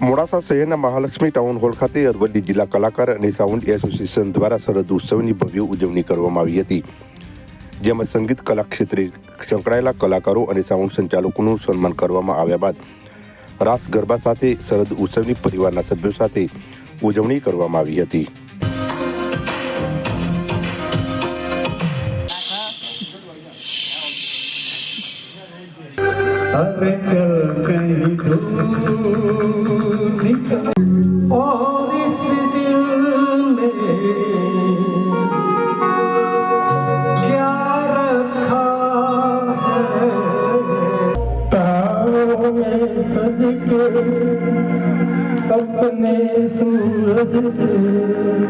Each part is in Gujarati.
મોડાસા શહેરના મહાલક્ષ્મી ટાઉન હોલ ખાતે અરવલ્લી જિલ્લા કલાકાર અને સાઉન્ડ એસોસિએશન દ્વારા શરદ ઉત્સવની ભવ્ય ઉજવણી કરવામાં આવી હતી. જેમાં સંગીત કલા ક્ષેત્રે સંકળાયેલા કલાકારો અને સાઉન્ડ સંચાલકોનું સન્માન કરવામાં આવ્યા બાદ રાસ ગરબા સાથે શરદ ઉત્સવની પરિવારના સભ્યો સાથે ઉજવણી કરવામાં આવી હતી. अरे चल कहीं दूर निकल और इस दिल में क्या रखा है तारों में सज के अपने सूरज से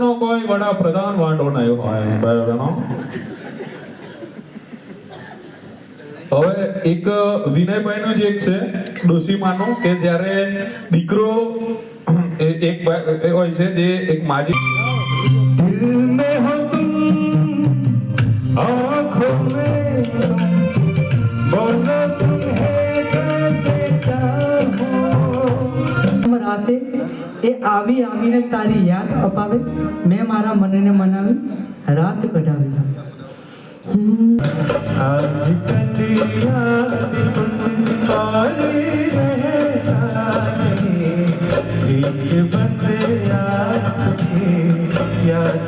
में કોઈ વડાપ્રધાન વાંધો નહીં હવે એક વિનયભાઈનું જ એક છે, ડોશીમાનું, કે જ્યારે દીકરો એક હોય છે, જે એક માજી એ આવી આવીને તારી યાદ અપાવે મેં મારા મનને મનાવી રાત કઢાવી યાદ